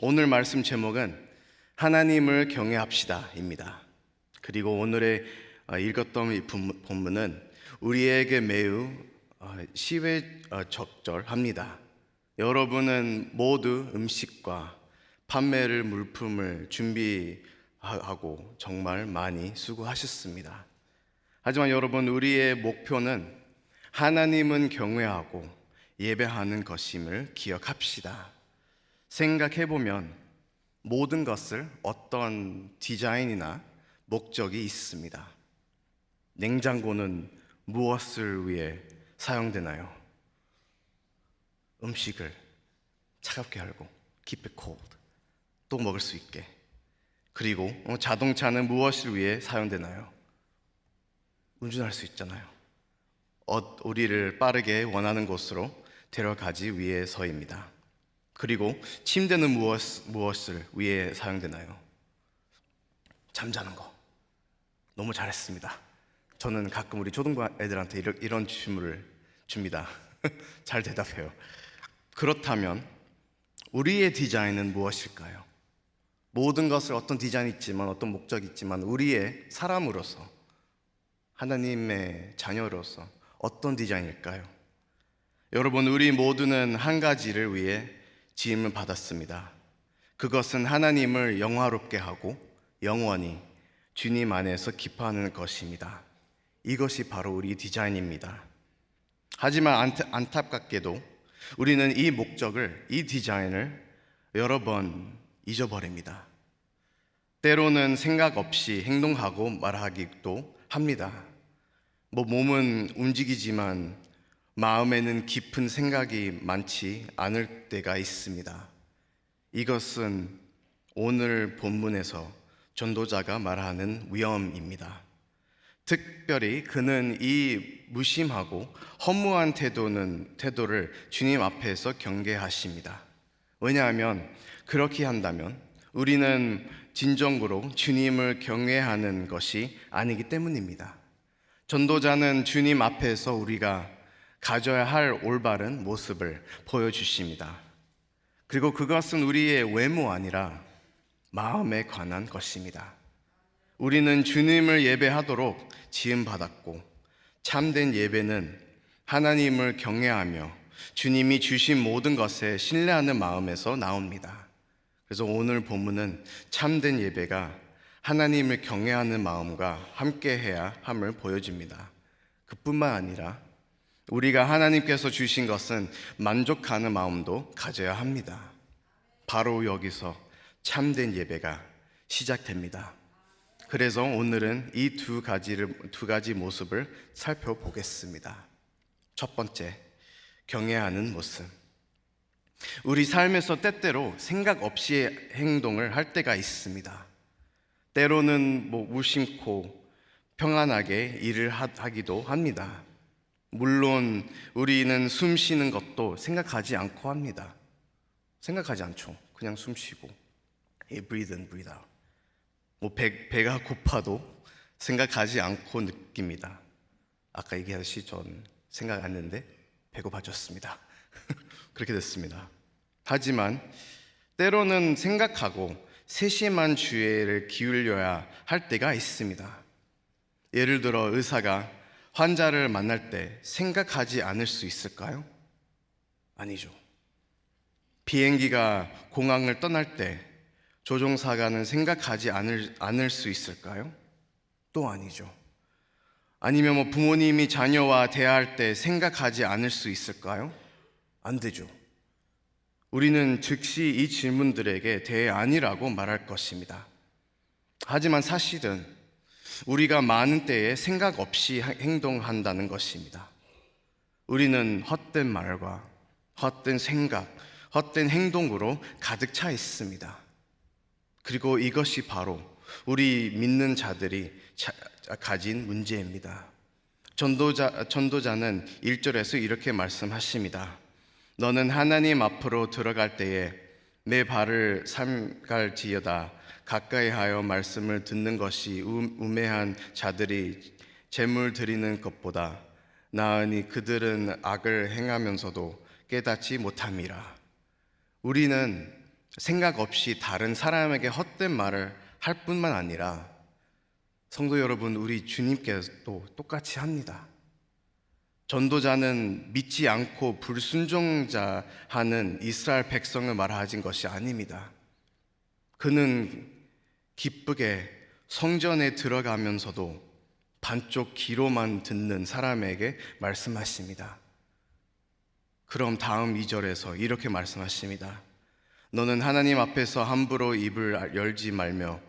오늘 말씀 제목은 하나님을 경외합시다입니다. 그리고 오늘의 어, 읽었던 이 본- 본문은 우리에게 매우 어, 시외 어, 적절합니다. 여러분은 모두 음식과 판매를 물품을 준비하고 정말 많이 수고하셨습니다. 하지만 여러분 우리의 목표는 하나님은 경외하고 예배하는 것임을 기억합시다. 생각해 보면 모든 것을 어떤 디자인이나 목적이 있습니다. 냉장고는 무엇을 위해 사용되나요? 음식을 차갑게 하고 keep it cold 또 먹을 수 있게 그리고 어, 자동차는 무엇을 위해 사용되나요? 운전할 수 있잖아요. 어, 우리를 빠르게 원하는 곳으로 데려가기 위해서입니다. 그리고 침대는 무엇, 무엇을 위해 사용되나요? 잠자는 거. 너무 잘했습니다. 저는 가끔 우리 초등부 애들한테 이런, 이런 질문을 줍니다. 잘 대답해요. 그렇다면 우리의 디자인은 무엇일까요? 모든 것을 어떤 디자인이 있지만 어떤 목적이 있지만 우리의 사람으로서 하나님의 자녀로서 어떤 디자인일까요? 여러분, 우리 모두는 한 가지를 위해 지음을 받았습니다. 그것은 하나님을 영화롭게 하고 영원히 주님 안에서 기뻐하는 것입니다. 이것이 바로 우리 디자인입니다. 하지만 안타, 안타깝게도 우리는 이 목적을, 이 디자인을 여러 번 잊어버립니다. 때로는 생각 없이 행동하고 말하기도 합니다. 뭐 몸은 움직이지만 마음에는 깊은 생각이 많지 않을 때가 있습니다. 이것은 오늘 본문에서 전도자가 말하는 위험입니다. 특별히 그는 이 무심하고 허무한 태도는 태도를 주님 앞에서 경계하십니다. 왜냐하면 그렇게 한다면 우리는 진정으로 주님을 경외하는 것이 아니기 때문입니다. 전도자는 주님 앞에서 우리가 가져야 할 올바른 모습을 보여주십니다. 그리고 그것은 우리의 외모 아니라 마음에 관한 것입니다. 우리는 주님을 예배하도록 지음받았고 참된 예배는 하나님을 경외하며 주님이 주신 모든 것에 신뢰하는 마음에서 나옵니다. 그래서 오늘 본문은 참된 예배가 하나님을 경외하는 마음과 함께 해야 함을 보여줍니다. 그뿐만 아니라 우리가 하나님께서 주신 것은 만족하는 마음도 가져야 합니다. 바로 여기서 참된 예배가 시작됩니다. 그래서 오늘은 이 두 가지를 두 가지 모습을 살펴보겠습니다. 첫 번째, 경외하는 모습. 우리 삶에서 때때로 생각 없이 행동을 할 때가 있습니다. 때로는 뭐 무심코 평안하게 일을 하- 하기도 합니다. 물론 우리는 숨 쉬는 것도 생각하지 않고 합니다. 생각하지 않죠. 그냥 숨 쉬고. 이 breathe in, breathe out. 뭐 배, 배가 고파도 생각하지 않고 느낍니다. 아까 얘기하듯이 전 생각 안 했는데 배고파졌습니다. 그렇게 됐습니다. 하지만 때로는 생각하고 세심한 주의를 기울여야 할 때가 있습니다. 예를 들어 의사가 환자를 만날 때 생각하지 않을 수 있을까요? 아니죠. 비행기가 공항을 떠날 때 조종사가는 생각하지 않을, 않을 수 있을까요? 또 아니죠. 아니면 뭐 부모님이 자녀와 대화할 때 생각하지 않을 수 있을까요? 안 되죠. 우리는 즉시 이 질문들에게 대해 아니라고 말할 것입니다. 하지만 사실은 우리가 많은 때에 생각 없이 행동한다는 것입니다. 우리는 헛된 말과 헛된 생각, 헛된 행동으로 가득 차 있습니다. 그리고 이것이 바로 우리 믿는 자들이 자- 가진 문제입니다. 전도자, 전도자는 1절에서 이렇게 말씀하십니다. 너는 하나님 앞으로 들어갈 때에 내 발을 삼갈지어다 가까이 하여 말씀을 듣는 것이 우- 우매한 자들이 재물 드리는 것보다 나으니 그들은 악을 행하면서도 깨닫지 못함이라. 우리는 생각 없이 다른 사람에게 헛된 말을 할 뿐만 아니라 성도 여러분, 우리 주님께서도 똑같이 합니다. 전도자는 믿지 않고 불순종자 하는 이스라엘 백성을 말하진 것이 아닙니다. 그는 기쁘게 성전에 들어가면서도 반쪽 귀로만 듣는 사람에게 말씀하십니다. 그럼 다음 2절에서 이렇게 말씀하십니다. 너는 하나님 앞에서 함부로 입을 열지 말며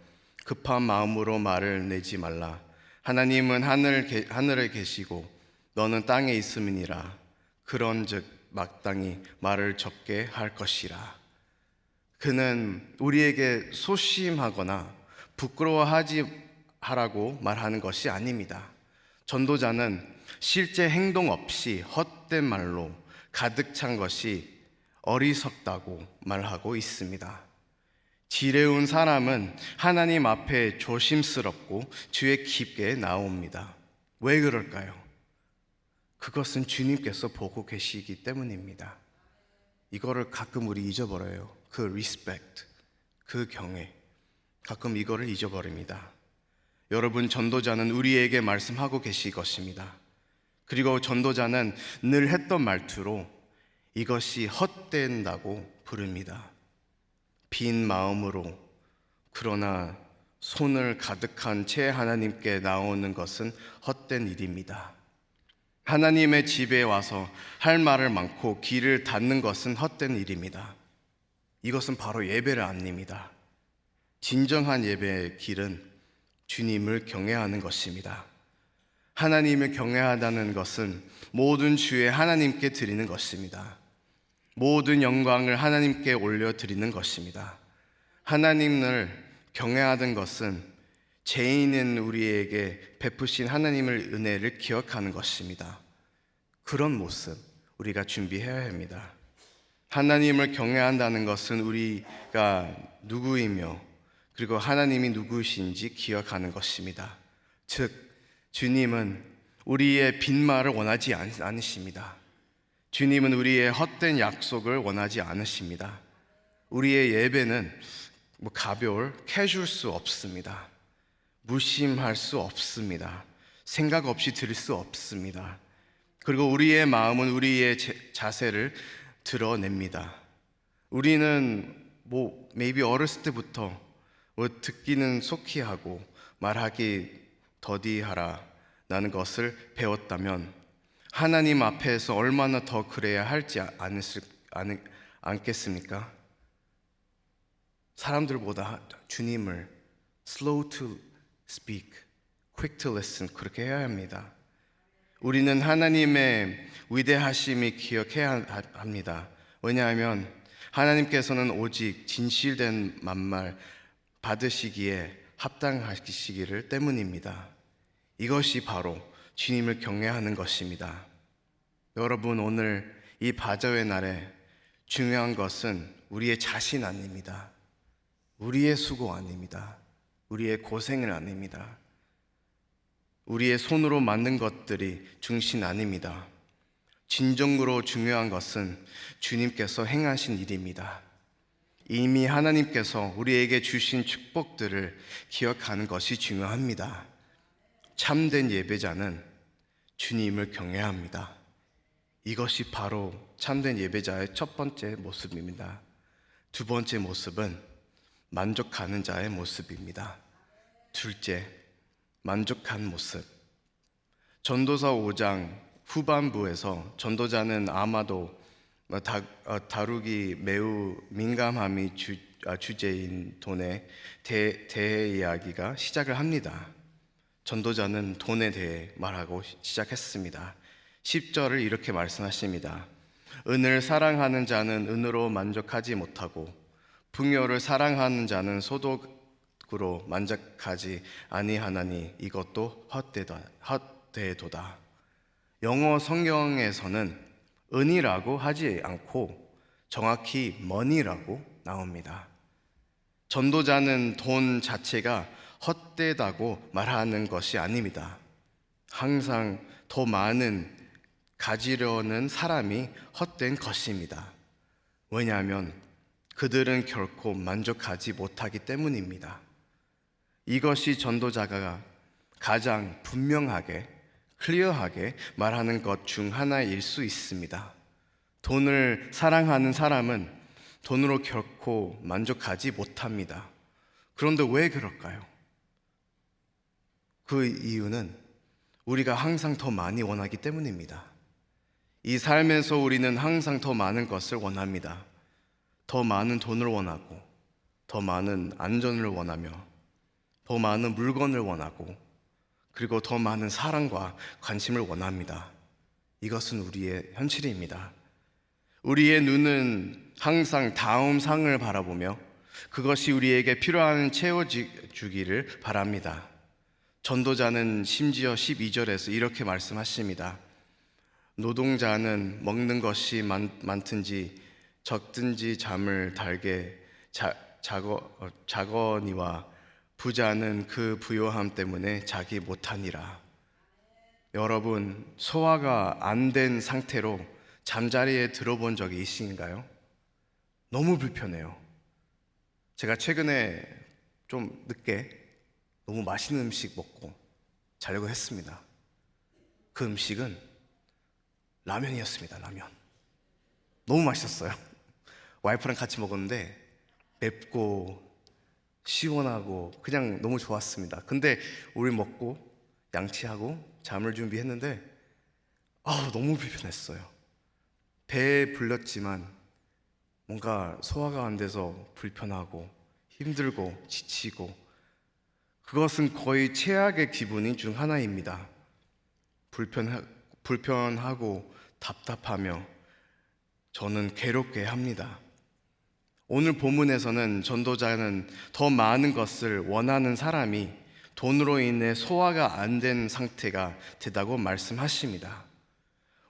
급한 마음으로 말을 내지 말라. 하나님은 하늘, 게- 하늘에 계시고 너는 땅에 있음이니라. 그런즉 마땅히 말을 적게 할 것이라. 그는 우리에게 소심하거나 부끄러워하지 하라고 말하는 것이 아닙니다. 전도자는 실제 행동 없이 헛된 말로 가득 찬 것이 어리석다고 말하고 있습니다. 지레운 사람은 하나님 앞에 조심스럽고 주의 깊게 나옵니다. 왜 그럴까요? 그것은 주님께서 보고 계시기 때문입니다. 이거를 가끔 우리 잊어버려요. 그 respect, 그 경외. 가끔 이거를 잊어버립니다. 여러분, 전도자는 우리에게 말씀하고 계실 것입니다. 그리고 전도자는 늘 했던 말투로 이것이 헛된다고 부릅니다. 빈 마음으로 그러나 손을 가득한 채 하나님께 나오는 것은 헛된 일입니다. 하나님의 집에 와서 할 말을 많고 길을 닫는 것은 헛된 일입니다. 이것은 바로 예배를 아닙니다. 진정한 예배의 길은 주님을 경외하는 것입니다. 하나님을 경외하다는 것은 모든 주의 하나님께 드리는 것입니다. 모든 영광을 하나님께 올려드리는 것입니다. 하나님을 경외하는 것은 죄인은 우리에게 베푸신 하나님을 은혜를 기억하는 것입니다. 그런 모습 우리가 준비해야 합니다. 하나님을 경외한다는 것은 우리가 누구이며 그리고 하나님이 누구신지 기억하는 것입니다. 즉 주님은 우리의 빈말을 원하지 않- 않으십니다. 주님은 우리의 헛된 약속을 원하지 않으십니다. 우리의 예배는 뭐 가벼울 캐줄 수 없습니다. 무심할 수 없습니다. 생각 없이 드릴 수 없습니다. 그리고 우리의 마음은 우리의 제- 자세를 드러냅니다. 우리는 뭐 maybe 어렸을 때부터 뭐 듣기는 속히 하고 말하기 더디하라 라는 것을 배웠다면 하나님 앞에서 얼마나 더 그래야 할지 않으실, 않, 않겠습니까? 사람들보다 주님을 slow to speak, quick to listen 그렇게 해야 합니다. 우리는 하나님의 위대하심이 기억해야 하- 합니다. 왜냐하면 하나님께서는 오직 진실된 만말 받으시기에 합당하시기를 때문입니다. 이것이 바로 주님을 경외하는 것입니다. 여러분 오늘 이 바저의 날에 중요한 것은 우리의 자신 아닙니다. 우리의 수고 아닙니다. 우리의 고생을 아닙니다. 우리의 손으로 만든 것들이 중심 아닙니다. 진정으로 중요한 것은 주님께서 행하신 일입니다. 이미 하나님께서 우리에게 주신 축복들을 기억하는 것이 중요합니다. 참된 예배자는 주님을 경외합니다. 이것이 바로 참된 예배자의 첫 번째 모습입니다. 두 번째 모습은 만족하는 자의 모습입니다. 둘째, 만족한 모습. 전도서 5장 후반부에서 전도자는 아마도 다, 어, 다루기 매우 민감함이 주, 아, 주제인 돈의 대, 대해 이야기가 시작을 합니다. 전도자는 돈에 대해 말하고 시작했습니다. 10절을 이렇게 말씀하십니다. 은을 사랑하는 자는 은으로 만족하지 못하고 풍요를 사랑하는 자는 소 득으로 만족하지 아니하나니 이것도 헛되다, 헛되도다. 영어 성경에서는 은이라고 하지 않고 정확히 money라고 나옵니다. 전도자는 돈 자체가 헛되다고 말하는 것이 아닙니다. 항상 더 많은 가지려는 사람이 헛된 것입니다. 왜냐하면 그들은 결코 만족하지 못하기 때문입니다. 이것이 전도자가 가장 분명하게, 클리어하게 말하는 것 중 하나일 수 있습니다. 돈을 사랑하는 사람은 돈으로 결코 만족하지 못합니다. 그런데 왜 그럴까요? 그 이유는 우리가 항상 더 많이 원하기 때문입니다. 이 삶에서 우리는 항상 더 많은 것을 원합니다. 더 많은 돈을 원하고, 더 많은 안전을 원하며, 더 많은 물건을 원하고, 그리고 더 많은 사랑과 관심을 원합니다. 이것은 우리의 현실입니다. 우리의 눈은 항상 다음 상을 바라보며 그것이 우리에게 필요한 채워주기를 바랍니다. 전도자는 심지어 12절에서 이렇게 말씀하십니다. 노동자는 먹는 것이 많, 많든지 적든지 잠을 달게 자, 자거, 어, 자거니와 부자는 그 부요함 때문에 자기 못하니라. 여러분 소화가 안 된 상태로 잠자리에 들어본 적이 있으신가요? 너무 불편해요. 제가 최근에 좀 늦게 너무 맛있는 음식 먹고 자려고 했습니다. 그 음식은 라면이었습니다. 라면. 너무 맛있었어요. 와이프랑 같이 먹었는데 맵고 시원하고 그냥 너무 좋았습니다. 근데 우리 먹고 양치하고 잠을 준비했는데 아 너무 불편했어요. 배에 불렸지만 뭔가 소화가 안 돼서 불편하고 힘들고 지치고 그것은 거의 최악의 기분이 중 하나입니다. 불편하, 불편하고 답답하며 저는 괴롭게 합니다. 오늘 본문에서는 전도자는 더 많은 것을 원하는 사람이 돈으로 인해 소화가 안 된 상태가 되다고 말씀하십니다.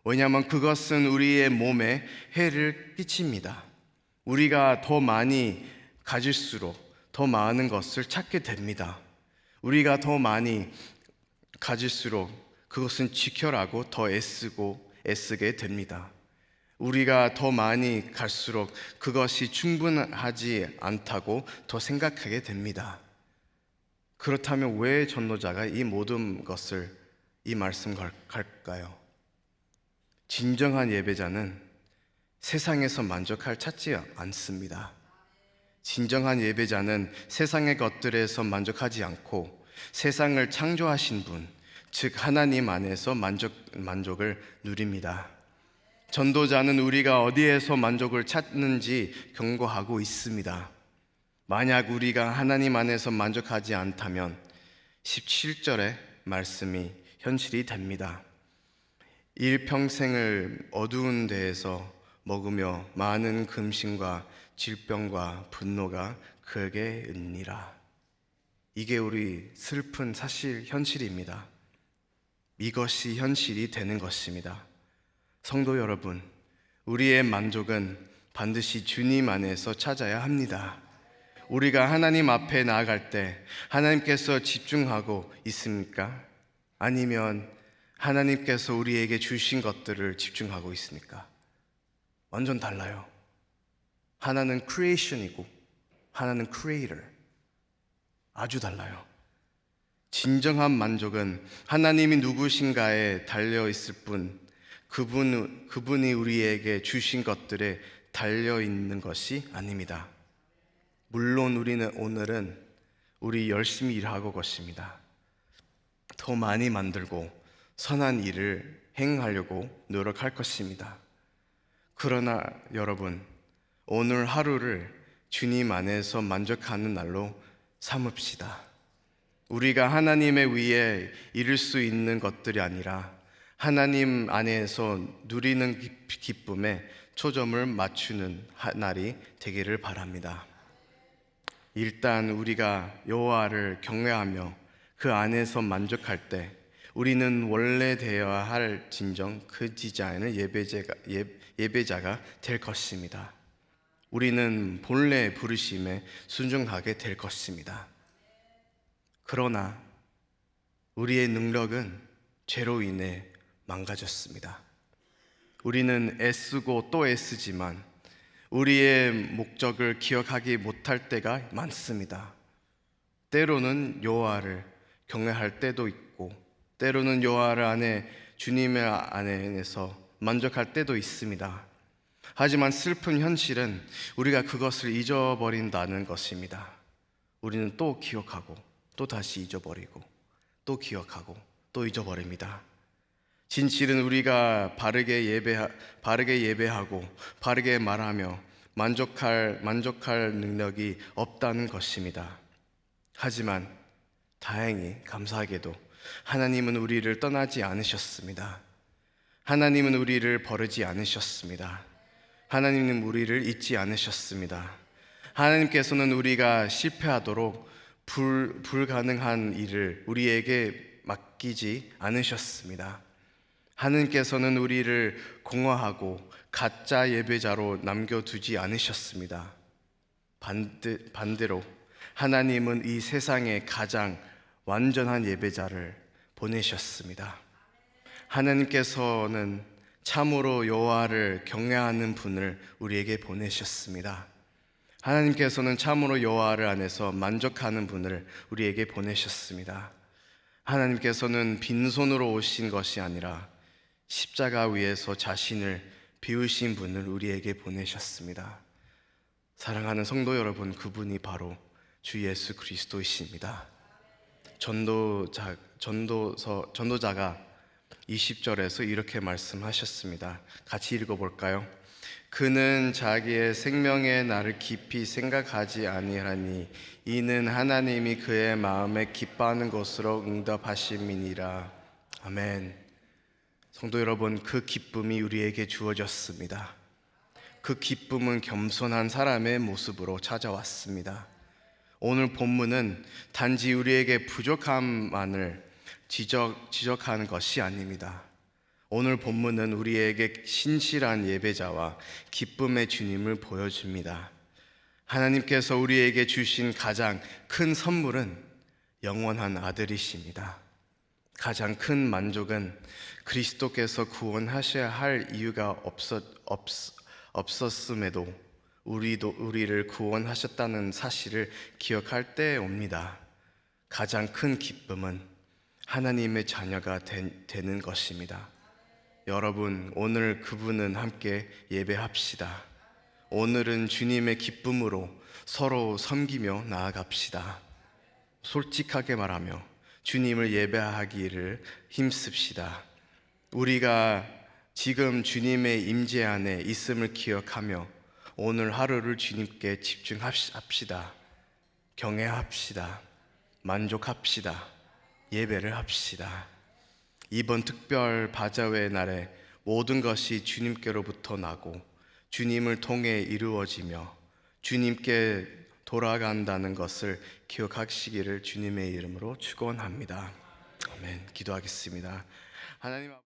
왜냐하면 그것은 우리의 몸에 해를 끼칩니다. 우리가 더 많이 가질수록 더 많은 것을 찾게 됩니다. 우리가 더 많이 가질수록 그것은 지켜라고 더 애쓰고 애쓰게 됩니다. 우리가 더 많이 갈수록 그것이 충분하지 않다고 더 생각하게 됩니다. 그렇다면 왜 전도자가 이 모든 것을 이 말씀 갈까요? 진정한 예배자는 세상에서 만족할 찾지 않습니다. 진정한 예배자는 세상의 것들에서 만족하지 않고 세상을 창조하신 분, 즉 하나님 안에서 만족, 만족을 누립니다. 전도자는 우리가 어디에서 만족을 찾는지 경고하고 있습니다. 만약 우리가 하나님 안에서 만족하지 않다면 17절의 말씀이 현실이 됩니다. 일평생을 어두운 데에서 먹으며 많은 금신과 질병과 분노가 그에게 은니라. 이게 우리 슬픈 사실 현실입니다. 이것이 현실이 되는 것입니다. 성도 여러분, 우리의 만족은 반드시 주님 안에서 찾아야 합니다. 우리가 하나님 앞에 나아갈 때 하나님께서 집중하고 있습니까? 아니면 하나님께서 우리에게 주신 것들을 집중하고 있습니까? 완전 달라요. 하나는 크리에이션이고 하나는 크리에이터. 아주 달라요. 진정한 만족은 하나님이 누구신가에 달려 있을 뿐 그분 그분이 우리에게 주신 것들에 달려 있는 것이 아닙니다. 물론 우리는 오늘은 우리 열심히 일하고 것입니다. 더 많이 만들고 선한 일을 행하려고 노력할 것입니다. 그러나 여러분, 오늘 하루를 주님 안에서 만족하는 날로 삼읍시다. 우리가 하나님의 위에 이룰 수 있는 것들이 아니라 하나님 안에서 누리는 기쁨에 초점을 맞추는 날이 되기를 바랍니다. 일단 우리가 여호와를 경외하며 그 안에서 만족할 때 우리는 원래 되어야 할 진정 그 디자인의 예배자가, 예, 배자가 될 것입니다. 우리는 본래 부르심에 순종하게 될 것입니다. 그러나 우리의 능력은 죄로 인해 망가졌습니다. 우리는 애쓰고 또 애쓰지만 우리의 목적을 기억하기 못할 때가 많습니다. 때로는 여호와를 경외할 때도 있고 때로는 여호와를 안에 주님의 안에서 만족할 때도 있습니다. 하지만 슬픈 현실은 우리가 그것을 잊어버린다는 것입니다. 우리는 또 기억하고 또 다시 잊어버리고 또 기억하고 또 잊어버립니다. 진실은 우리가 바르게 예배 바르게 예배하고 바르게 말하며 만족할 만족할 능력이 없다는 것입니다. 하지만 다행히 감사하게도 하나님은 우리를 떠나지 않으셨습니다. 하나님은 우리를 버리지 않으셨습니다. 하나님은 우리를 잊지 않으셨습니다. 하나님께서는 우리가 실패하도록 불, 불가능한 일을 우리에게 맡기지 않으셨습니다. 하나님께서는 우리를 공허하고 가짜 예배자로 남겨두지 않으셨습니다. 반대, 반대로 하나님은 이 세상에 가장 완전한 예배자를 보내셨습니다. 하나님께서는 참으로 여호와를 경외하는 분을 우리에게 보내셨습니다. 하나님께서는 참으로 여호와를 안에서 만족하는 분을 우리에게 보내셨습니다. 하나님께서는 빈손으로 오신 것이 아니라 십자가 위에서 자신을 비우신 분을 우리에게 보내셨습니다. 사랑하는 성도 여러분, 그분이 바로 주 예수 그리스도이십니다. 전도자 전도서 전도자가 20절에서 이렇게 말씀하셨습니다. 같이 읽어 볼까요? 그는 자기의 생명의 날을 깊이 생각하지 아니하니 이는 하나님이 그의 마음에 기뻐하는 것으로 응답하심이니라. 아멘. 성도 여러분, 그 기쁨이 우리에게 주어졌습니다. 그 기쁨은 겸손한 사람의 모습으로 찾아왔습니다. 오늘 본문은 단지 우리에게 부족함만을 지적, 지적하는 것이 아닙니다. 오늘 본문은 우리에게 신실한 예배자와 기쁨의 주님을 보여줍니다. 하나님께서 우리에게 주신 가장 큰 선물은 영원한 아들이십니다. 가장 큰 만족은 그리스도께서 구원하셔야 할 이유가 없었, 없, 없었음에도 우리도 우리를 구원하셨다는 사실을 기억할 때 옵니다. 가장 큰 기쁨은 하나님의 자녀가 되, 되는 것입니다. 여러분, 오늘 그분은 함께 예배합시다. 오늘은 주님의 기쁨으로 서로 섬기며 나아갑시다. 솔직하게 말하며 주님을 예배하기를 힘씁시다. 우리가 지금 주님의 임재 안에 있음을 기억하며 오늘 하루를 주님께 집중합시다. 경외합시다. 만족합시다. 예배를 합시다. 이번 특별 바자회 날에 모든 것이 주님께로부터 나고 주님을 통해 이루어지며 주님께 돌아간다는 것을 기억하시기를 주님의 이름으로 축원합니다. 아멘. 기도하겠습니다. 하나님 앞-